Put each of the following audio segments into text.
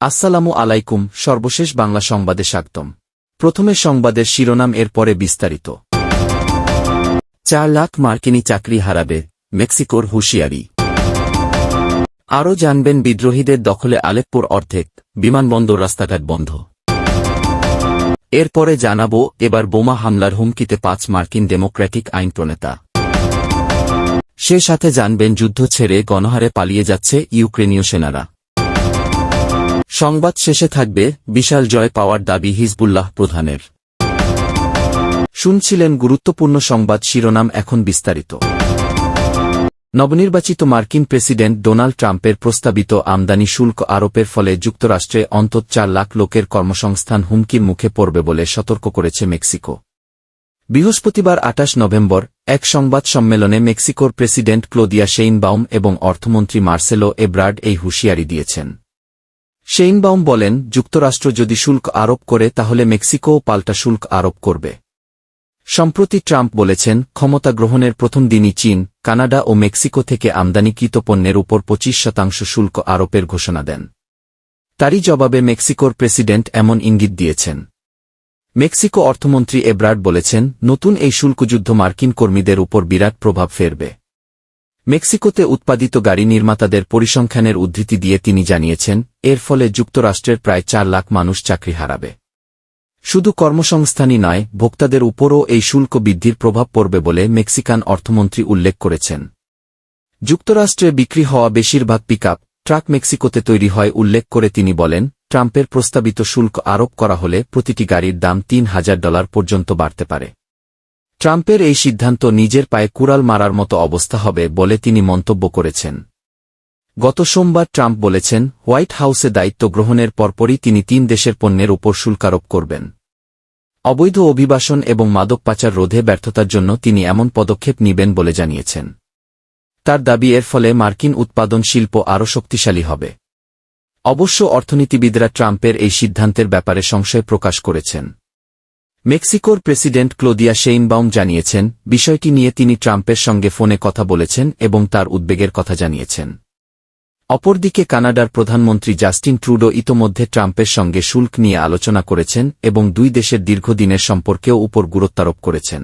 আসসালামু আলাইকুম, সর্বশেষ বাংলা সংবাদে স্বাগতম। প্রথমে সংবাদের শিরোনাম এর পরে বিস্তারিত। চার লাখ মার্কিনী চাকরি হারাবে, মেক্সিকোর হুঁশিয়ারি। আরও জানবেন বিদ্রোহীদের দখলে আলেপ্পোর অর্ধেক, বিমানবন্দর রাস্তাঘাট বন্ধ। এরপরে জানাব, এবার বোমা হামলার হুমকিতে পাঁচ মার্কিন ডেমোক্র্যাটিক আইন প্রণেতা। সে সাথে জানবেন যুদ্ধ ছেড়ে গণহারে পালিয়ে যাচ্ছে ইউক্রেনীয় সেনারা। সংবাদ শেষে থাকবে বিশাল জয় পাওয়ার দাবি হিজবুল্লাহ প্রধানের। শুনছিলেন গুরুত্বপূর্ণ সংবাদ শিরোনাম এখন বিস্তারিত। নবনির্বাচিত মার্কিন প্রেসিডেন্ট ডোনাল্ড ট্রাম্পের প্রস্তাবিত আমদানি শুল্ক আরোপের ফলে যুক্তরাষ্ট্রে অন্তত চার লাখ লোকের কর্মসংস্থান হুমকির মুখে পড়বে বলে সতর্ক করেছে মেক্সিকো। বৃহস্পতিবার আটাশ নভেম্বর এক সংবাদ সম্মেলনে মেক্সিকোর প্রেসিডেন্ট ক্লোদিয়া শেইনবাউম এবং অর্থমন্ত্রী মার্সেলো এব্রার্ড এই হুঁশিয়ারি দিয়েছেন। শেইনবাউম বলেন, যুক্তরাষ্ট্র যদি শুল্ক আরোপ করে, তাহলে মেক্সিকোও পাল্টা শুল্ক আরোপ করবে। সম্প্রতি ট্রাম্প বলেছেন, ক্ষমতা গ্রহণের প্রথম দিনই চীন, কানাডা ও মেক্সিকো থেকে আমদানিকৃত পণ্যের উপর পঁচিশ শতাংশ শুল্ক আরোপের ঘোষণা দেন। তারই জবাবে মেক্সিকোর প্রেসিডেন্ট এমন ইঙ্গিত দিয়েছেন। মেক্সিকো অর্থমন্ত্রী এব্রার্ড বলেছেন, নতুন এই শুল্কযুদ্ধ মার্কিন কর্মীদের উপর বিরাট প্রভাব ফেলবে মেক্সিকোতে উৎপাদিত গাড়ি নির্মাতাদের পরিসংখ্যানের উদ্ধৃতি দিয়ে তিনি জানিয়েছেন, এর ফলে যুক্তরাষ্ট্রের প্রায় চার লাখ মানুষ চাকরি হারাবে। শুধু কর্মসংস্থানই নয়, ভোক্তাদের উপরও এই শুল্ক বৃদ্ধির প্রভাব পড়বে বলে মেক্সিকান অর্থমন্ত্রী উল্লেখ করেছেন। যুক্তরাষ্ট্রে বিক্রি হওয়া বেশিরভাগ পিকআপ ট্রাক মেক্সিকোতে তৈরি হয় উল্লেখ করে তিনি বলেন, ট্রাম্পের প্রস্তাবিত শুল্ক আরোপ করা হলে প্রতিটি গাড়ির দাম তিন হাজার ডলার পর্যন্ত বাড়তে পারে। ট্রাম্পের এই সিদ্ধান্ত নিজের পায়ে কুড়াল মারার মতো অবস্থা হবে বলে তিনি মন্তব্য করেছেন। গত সোমবার ট্রাম্প বলেছেন, হোয়াইট হাউসে দায়িত্ব গ্রহণের পরপরই তিনি তিন দেশের পণ্যের উপর শুল্কারোপ করবেন। অবৈধ অভিবাসন এবং মাদক পাচার রোধে ব্যর্থতার জন্য তিনি এমন পদক্ষেপ নিবেন বলে জানিয়েছেন। তার দাবি, এর ফলে মার্কিন উৎপাদন শিল্প আরও শক্তিশালী হবে। অবশ্য অর্থনীতিবিদরা ট্রাম্পের এই সিদ্ধান্তের ব্যাপারে সংশয় প্রকাশ করেছেন। মেক্সিকোর প্রেসিডেন্ট ক্লোদিয়া শেইনবাউম জানিয়েছেন, বিষয়টি নিয়ে তিনি ট্রাম্পের সঙ্গে ফোনে কথা বলেছেন এবং তার উদ্বেগের কথা জানিয়েছেন। অপরদিকে কানাডার প্রধানমন্ত্রী জাস্টিন ট্রুডো ইতোমধ্যে ট্রাম্পের সঙ্গে শুল্ক নিয়ে আলোচনা করেছেন এবং দুই দেশের দীর্ঘদিনের সম্পর্কেও উপর গুরুত্বারোপ করেছেন।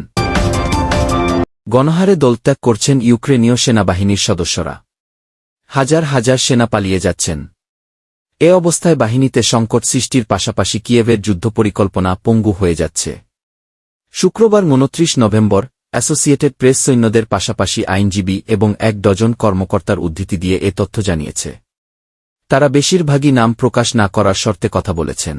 গণহারে দলত্যাগ করছেন ইউক্রেনীয় সেনাবাহিনীর সদস্যরা। হাজার হাজার সেনা পালিয়ে যাচ্ছেন। এ অবস্থায় বাহিনীতে সংকট সৃষ্টির পাশাপাশি কিয়েভের যুদ্ধ পরিকল্পনা পঙ্গু হয়ে যাচ্ছে। শুক্রবার উনত্রিশ নভেম্বর, অ্যাসোসিয়েটেড প্রেস সৈন্যদের পাশাপাশি আইনজীবী এবং এক ডজন কর্মকর্তার উদ্ধৃতি দিয়ে এ তথ্য জানিয়েছে। তারা বেশিরভাগই নাম প্রকাশ না করার শর্তে কথা বলেছেন।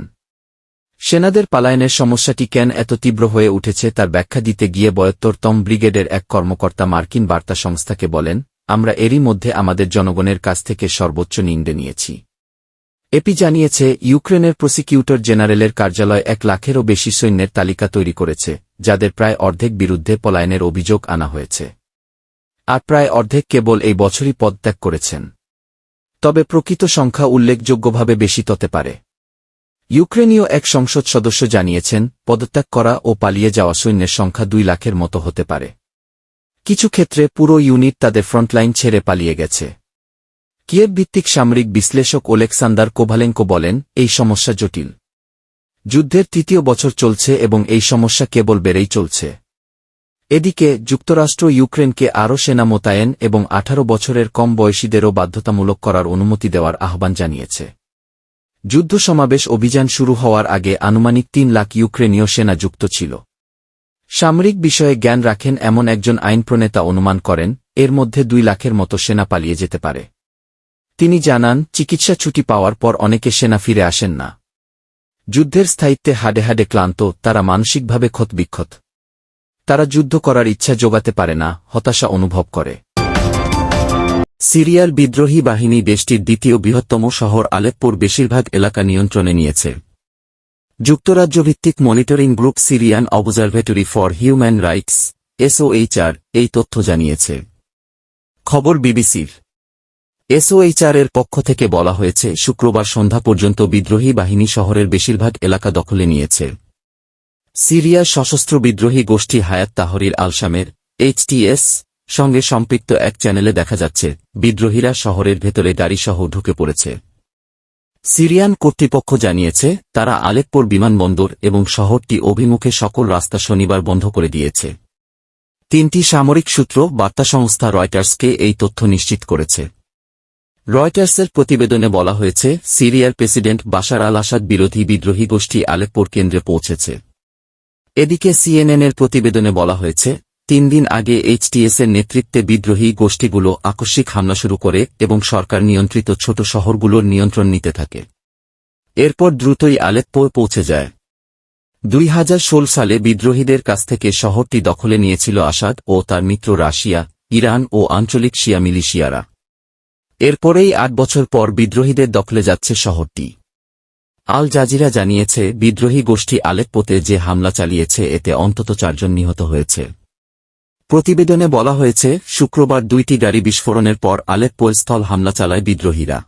সেনাদের পালায়নের সমস্যাটি কেন এত তীব্র হয়ে উঠেছে তার ব্যাখ্যা দিতে গিয়ে বয়ত্তরতম ব্রিগেডের এক কর্মকর্তা মার্কিন বার্তা সংস্থাকে বলেন, আমরা এরই মধ্যে আমাদের জনগণের কাছ থেকে সর্বোচ্চ নিন্দে নিয়েছি। এপি জানিয়েছে, ইউক্রেনের প্রসিকিউটর জেনারেলের কার্যালয় এক লাখেরও বেশি সৈন্যের তালিকা তৈরি করেছে, যাদের প্রায় অর্ধেক বিরুদ্ধে পলায়নের অভিযোগ আনা হয়েছে। আর প্রায় অর্ধেক কেবল এই বছরই পদত্যাগ করেছেন। তবে প্রকৃত সংখ্যা উল্লেখযোগ্যভাবে বেশি ততে পারে। ইউক্রেনীয় এক সংসদ সদস্য জানিয়েছেন, পদত্যাগ করা ও পালিয়ে যাওয়া সৈন্যের সংখ্যা দুই লাখের মতো হতে পারে। কিছু ক্ষেত্রে পুরো ইউনিট তাদের ফ্রন্টলাইন ছেড়ে পালিয়ে গেছে। কিয়েভ ভিত্তিক সামরিক বিশ্লেষক ওলেক্সান্দার কোভালেঙ্কো বলেন, এই সমস্যা জটিল। যুদ্ধের তৃতীয় বছর চলছে এবং এই সমস্যা কেবল বেড়েই চলছে। এদিকে, যুক্তরাষ্ট্র ইউক্রেনকে আরও সেনা মোতায়েন এবং আঠারো বছরের কম বয়সীদেরও বাধ্যতামূলক করার অনুমতি দেওয়ার আহ্বান জানিয়েছে। যুদ্ধ সমাবেশ অভিযান শুরু হওয়ার আগে আনুমানিক তিন লাখ ইউক্রেনীয় সেনা যুক্ত ছিল। সামরিক বিষয়ে জ্ঞান রাখেন এমন একজন আইন প্রণেতা অনুমান করেন, এর মধ্যে দুই লাখের মতো সেনা পালিয়ে যেতে পারে। তিনি জানান, চিকিৎসা ছুটি পাওয়ার পর অনেকে সেনা ফিরে আসেন না। যুদ্ধের স্থায়িত্বে হাডে হাডে ক্লান্ত, তারা মানসিকভাবে ক্ষতবিক্ষত। তারা যুদ্ধ করার ইচ্ছা যোগাতে পারে না, হতাশা অনুভব করে। সিরিয়ার বিদ্রোহী বাহিনী দেশটির দ্বিতীয় বৃহত্তম শহর আলেপ্পোর বেশিরভাগ এলাকা নিয়ন্ত্রণে নিয়েছে। যুক্তরাজ্যভিত্তিক monitoring group Syrian Observatory for Human Rights, SOHR, এই তথ্য জানিয়েছে। খবর বিবিসির। এসওএইচআর এর পক্ষ থেকে বলা হয়েছে, শুক্রবার সন্ধ্যা পর্যন্ত বিদ্রোহী বাহিনী শহরের বেশিরভাগ এলাকা দখলে নিয়েছে। সিরিয়ার সশস্ত্র বিদ্রোহী গোষ্ঠী হায়াত তাহরির আলসামের এইচটিএস সঙ্গে সম্পৃক্ত এক চ্যানেলে দেখা যাচ্ছে, বিদ্রোহীরা শহরের ভেতরে গাড়িসহ ঢুকে পড়েছে। সিরিয়ান কর্তৃপক্ষ জানিয়েছে, তারা আলেপ্পোর বিমানবন্দর এবং শহরটি অভিমুখে সকল রাস্তা শনিবার বন্ধ করে দিয়েছে। তিনটি সামরিক সূত্র বার্তা সংস্থা রয়টার্সকে এই তথ্য নিশ্চিত করেছে। রয়টার্সের প্রতিবেদনে বলা হয়েছে, সিরিয়ার প্রেসিডেন্ট বাশার আল আসাদ বিরোধী বিদ্রোহী গোষ্ঠী আলেপ্পোর কেন্দ্রে পৌঁছেছে। এদিকে সিএনএনের প্রতিবেদনে বলা হয়েছে, তিন দিন আগে এইচটিএস এর নেতৃত্বে বিদ্রোহী গোষ্ঠীগুলো আকস্মিক হামলা শুরু করে এবং সরকার নিয়ন্ত্রিত ছোট শহরগুলোর নিয়ন্ত্রণ নিতে থাকে। এরপর দ্রুতই আলেপ্পো পৌঁছে যায়। দুই হাজার ষোল সালে বিদ্রোহীদের কাছ থেকে শহরটি দখলে নিয়েছিল আসাদ ও তার মিত্র রাশিয়া, ইরান ও আঞ্চলিক শিয়া মিলিশিয়ারা। এরপরেই আট বছর পর বিদ্রোহীদের দখলে যাচ্ছে শহরটি। আল জাজিরা জানিয়েছে, বিদ্রোহী গোষ্ঠী আলেপ্পোতে যে হামলা চালিয়েছে, এতে অন্তত চারজন নিহত হয়েছে। প্রতিবেদনে বলা হয়েছে, শুক্রবার দুইটি গাড়ি বিস্ফোরণের পর আলেপ্পো স্থল হামলা চালায় বিদ্রোহীরা।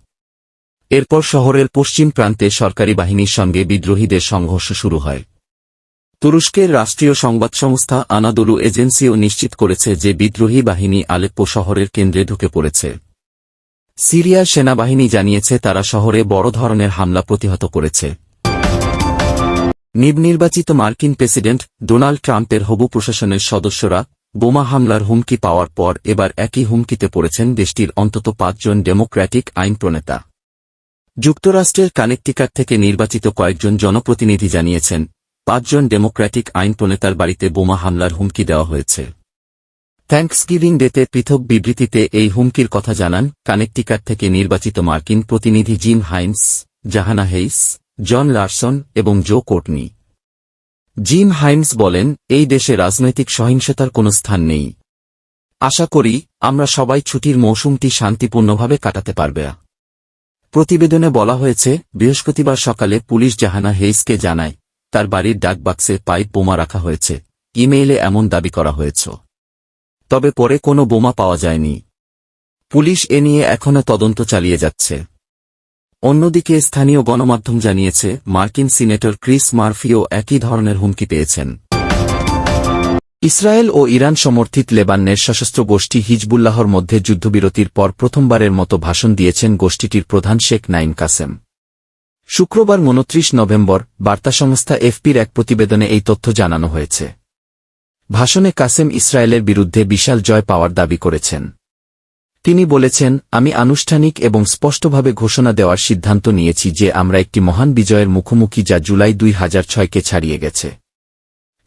এরপর শহরের পশ্চিম প্রান্তে সরকারি বাহিনীর সঙ্গে বিদ্রোহীদের সংঘর্ষ শুরু হয়। তুরস্কের রাষ্ট্রীয় সংবাদ সংস্থা আনাদুলু এজেন্সিও নিশ্চিত করেছে যে বিদ্রোহী বাহিনী আলেপ্পো শহরের কেন্দ্রে ঢুকে পড়েছে। সিরিয়ার সেনাবাহিনী জানিয়েছে তারা শহরে বড় ধরনের হামলা প্রতিহত করেছে। নির্বাচিত মার্কিন প্রেসিডেন্ট ডোনাল্ড ট্রাম্পের হবু প্রশাসনের সদস্যরা বোমা হামলার হুমকি পাওয়ার পর এবার একই হুমকিতে পড়েছেন দেশটির অন্তত পাঁচজন ডেমোক্র্যাটিক আইন প্রণেতা। যুক্তরাষ্ট্রের কানেকটিকাট থেকে নির্বাচিত কয়েকজন জনপ্রতিনিধি জানিয়েছেন, পাঁচজন ডেমোক্র্যাটিক আইন প্রণেতার বাড়িতে বোমা হামলার হুমকি দেওয়া হয়েছে। থ্যাঙ্কসগিভিং ডেতে পৃথক বিবৃতিতে এই হুমকির কথা জানান কানেকটিকাট থেকে নির্বাচিত মার্কিন প্রতিনিধি Jim Himes Jahana Hayes, John Larson এবং জো কোর্টনি। জিম হাইন্স বলেন, এই দেশে রাজনৈতিক সহিংসতার কোনো স্থান নেই। আশা করি, আমরা সবাই ছুটির মৌসুমটি শান্তিপূর্ণভাবে কাটাতে পারবে। প্রতিবেদনে বলা হয়েছে, বৃহস্পতিবার সকালে পুলিশ জাহানা হেইসকে জানায়, তার বাড়ির ডাকবাক্সে পাইপ বোমা রাখা হয়েছে। ইমেইলে এমন দাবি করা হয়েছে। তবে পরে কোনো বোমা পাওয়া যায়নি। পুলিশ এ নিয়ে এখনও তদন্ত চালিয়ে যাচ্ছে। অন্যদিকে স্থানীয় গণমাধ্যম জানিয়েছে, মার্কিন সিনেটর ক্রিস মার্ফিও একই ধরনের হুমকি পেয়েছেন। ইসরায়েল ও ইরান সমর্থিত লেবাননের সশস্ত্র গোষ্ঠী হিজবুল্লাহর মধ্যে যুদ্ধবিরতির পর প্রথমবারের মতো ভাষণ দিয়েছেন গোষ্ঠীটির প্রধান শেখ নাইম কাসেম। শুক্রবার উনত্রিশ নভেম্বর বার্তা সংস্থা এফপির এক প্রতিবেদনে এই তথ্য জানানো হয়েছে। ভাষণে কাসেম ইসরায়েলের বিরুদ্ধে বিশাল জয় পাওয়ার দাবি করেছেন। তিনি বলেছেন, আমি আনুষ্ঠানিক এবং স্পষ্টভাবে ঘোষণা দেওয়ার সিদ্ধান্ত নিয়েছি যে আমরা একটি মহান বিজয়ের মুখোমুখি যা জুলাই দুই হাজার ছয়কে ছাড়িয়ে গেছে।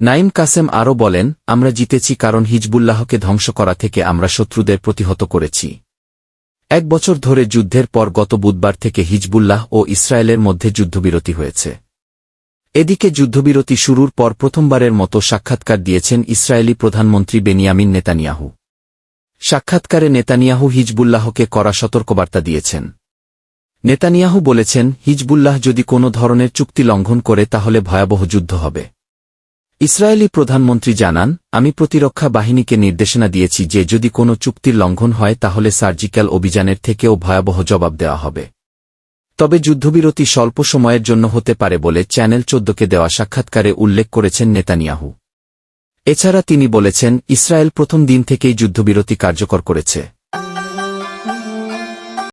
নাইম কাসেম আরও বলেন, আমরা জিতেছি কারণ হিজবুল্লাহকে ধ্বংস করা থেকে আমরা শত্রুদের প্রতিহত করেছি। এক বছর ধরে যুদ্ধের পর গত বুধবার থেকে হিজবুল্লাহ ও ইসরায়েলের মধ্যে যুদ্ধবিরতি হয়েছে। এদিকে যুদ্ধবিরতি শুরুর পর প্রথমবারের মতো সাক্ষাৎকার দিয়েছেন ইসরায়েলি প্রধানমন্ত্রী বেনিয়ামিন নেতানিয়াহু। সাক্ষাৎকারে নেতানিয়াহু হিজবুল্লাহকে কড়া সতর্কবার্তা দিয়েছেন। নেতানিয়াহু বলেছেন, হিজবুল্লাহ যদি কোনো ধরনের চুক্তি লঙ্ঘন করে তাহলে ভয়াবহ যুদ্ধ হবে। ইসরায়েলি প্রধানমন্ত্রী জানান, আমি প্রতিরক্ষা বাহিনীকে নির্দেশনা দিয়েছি যে যদি কোনো চুক্তির লঙ্ঘন হয় তাহলে সার্জিক্যাল অভিযানের থেকেও ভয়াবহ জবাব দেওয়া হবে। তবে যুদ্ধবিরতি স্বল্প সময়ের জন্য হতে পারে বলে চ্যানেল চোদ্দকে দেওয়া সাক্ষাৎকারে উল্লেখ করেছেন নেতানিয়াহু। এছাড়া তিনি বলেছেন, ইসরায়েল প্রথম দিন থেকেই যুদ্ধবিরতি কার্যকর করেছে।